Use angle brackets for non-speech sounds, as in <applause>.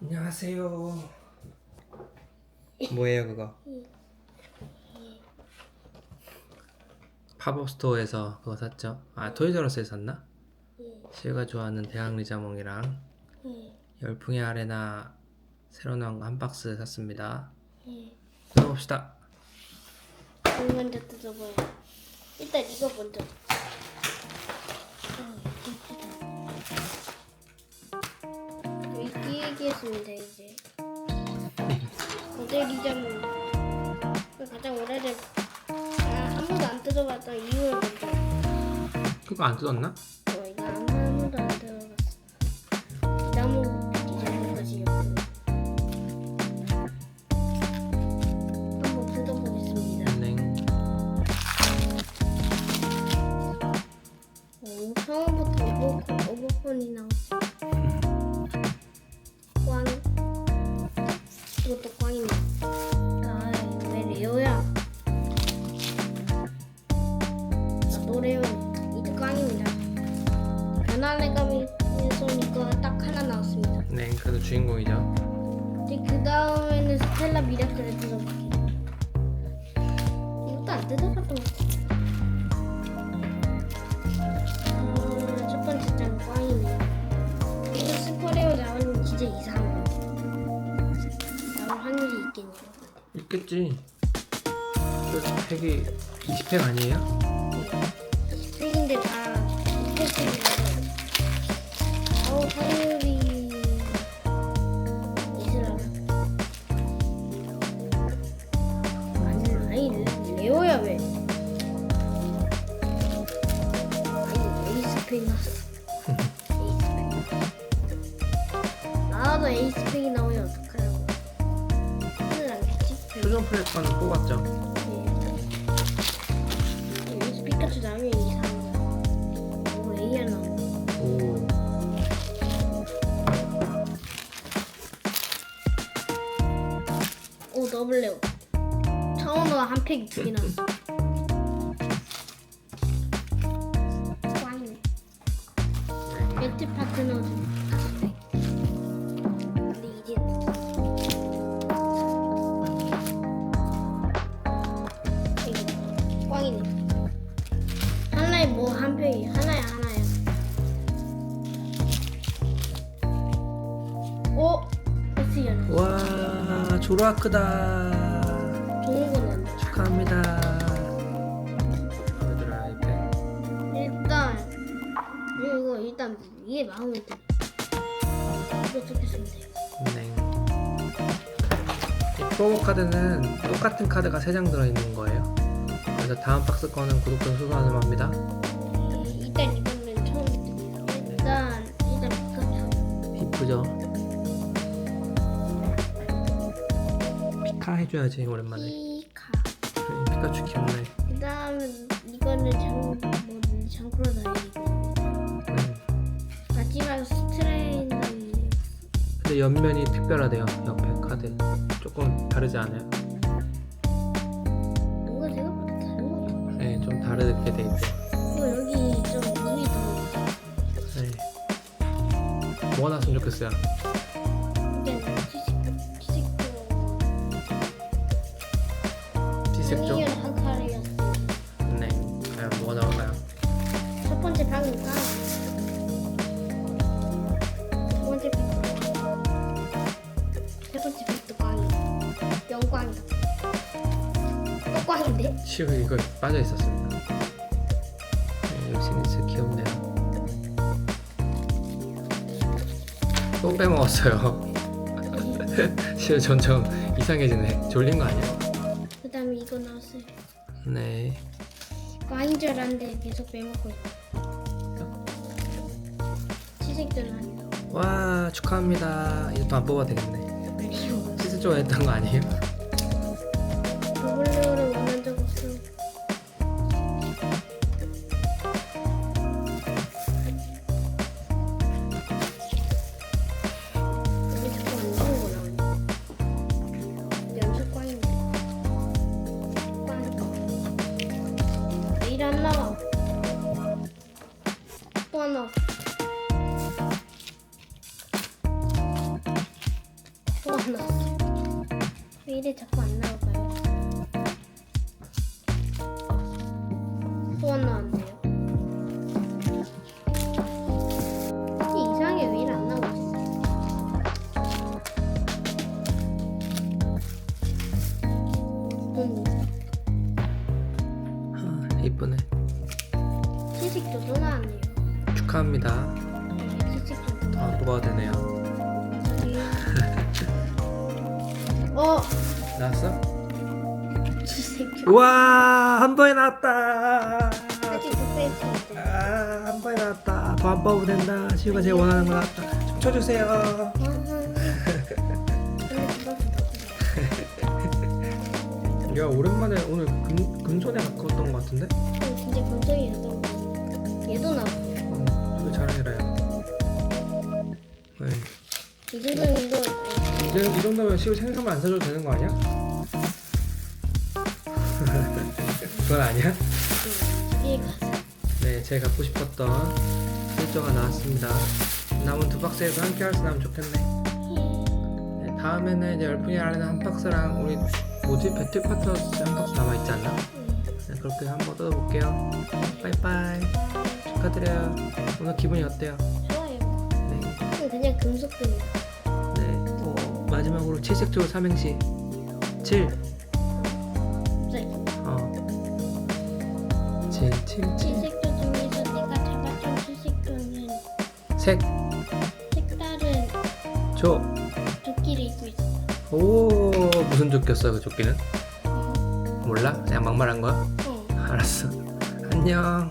안녕하세요. 뭐예요 그거? 팝업 스토어에서 그거 샀죠? 아 토이저러스에 샀나? 제가 좋아하는 대학 리자몽이랑 열풍의 아레나 새로 나온 거 한 박스 샀습니다. 뜯어봅시다. 이거 먼저 뜯어봐요. 일단 이거 먼저. 얘기했습니다 이제. 기자는 가장 오래된 아, 한 번도 안 뜯어봤던 이유를 먼저. 그거 안 뜯었나? 어, 이거 한 번도 안 뜯어봤어. 나무 기자는 것이었고. 한번 뜯어보겠습니다. 네. 어, 처음부터 오버콘, 오버콘이 나왔어. 변화의 감이 소니까 딱 하나 나왔습니다. 네, 그래도 주인공이죠. 이제 그 다음에는 스텔라 미라클을 뜯어볼게요. 이것도 안 뜯어봤던 것 같아. 아, 첫 번째 장 꽝이네요. 이거 스포레오 나오는 진짜 이상한 거. 나올 확률이 있겠네요. 있겠지. 그 팩이 20팩 아니에요? 나올 확률이 있으라나? 아니, 아니 레오야 왜? 아니 에이스팩 나왔어. 에이스팩. 나도 에이스팩이 나오면 어떡하려고? 큰일 나겠지? 표정 플랫과는 뽑았죠. 예. 여기서 피카츄 나오면 이상 더블레오. 처음으로 한 팩이 두개 나왔어. 꽝이네. 매트 파트너 중 다섯. 하나에 뭐 한 팩이 하나에 하나야. 오, 패스연. 와, 조로아크다. 이거 일단 이게 마음에 들어. 쓰면 돼? 네. 이 프로모 카드는 똑같은 카드가 3장 들어있는 거예요. 그래서 다음 박스 거는 구독자 합니다. 이- 일단 이거는 처음 듣습니다. 일단 일단 피카츄. 이쁘죠? 피카 해줘야지 오랜만에. 피카. 피카츄 귀엽네. 그다음에 이거는 장 뭐지 다이고 음. 마지막 스트레인 근데 옆면이 특별하대요. 옆에 카드. 조금 다르지 않아요? 뭔가 생각보다 다른 것 같아. 네, 좀 다르게 돼 있대요. 그리고 여기 좀 눈이 더 네. 뭐가 났으면 좋겠어요. 영꽝이다. 또 꽝인데? 치우 이거 빠져 있었습니다. 네, 역시 진짜 귀엽네요. 또 빼먹었어요. <laughs> 치우 점점 이상해지네. 졸린 거 아니에요? 그 다음에 이거 나왔어요. 네. 꽝인 줄 알았는데 계속 빼먹고. 치색들 아니야. 와 축하합니다. 이제 또 안 뽑아도 되겠네. 치즈 좋아했던 거 아니에요? 더블레오를 원한 적 없어. 여기 자꾸 안거 축하합니다. 다 뽑아도 되네요. 어, 나왔어? 우와 한 번에 나왔다. 아직 못 뺐어. 아, 한 번에 나왔다. 더 안 뽑아도 된다. 시우가 제일 원하는 거 나왔다. 좀 쳐주세요. 야 오랜만에 오늘 금, 금손에 가까웠던 것 같은데? 진짜 감정이었던 거. 이 정도면 이거 이제 이 정도면 시우 생선만 안 사줘도 되는 거 아니야? <laughs> 그건 아니야? 이게 가서 네, 제가 갖고 싶었던 일조가 나왔습니다. 남은 두 박스에도 함께 할 수 있으면 좋겠네. 네, 다음에는 이제 열풍이 아래는 한 박스랑 우리 뭐지 배틀 파트너스 한 박스 남아 있지 않나? 네, 그렇게 한번 뜯어볼게요. 빠이빠이. 축하드려요. 오늘 기분이 어때요? 좋아요. 네, 그냥. 네. 어, 마지막으로 칠색조 삼행시 7. 갑자기 어. 7, 7, 7. 칠색조 중에서 내가 잡았던 칠색조는 색, 색다른 조. 조끼를 입고 있어. 오, 무슨 조끼였어, 그 조끼는? 몰라? 그냥 막말한 거야? 어. 알았어. 안녕.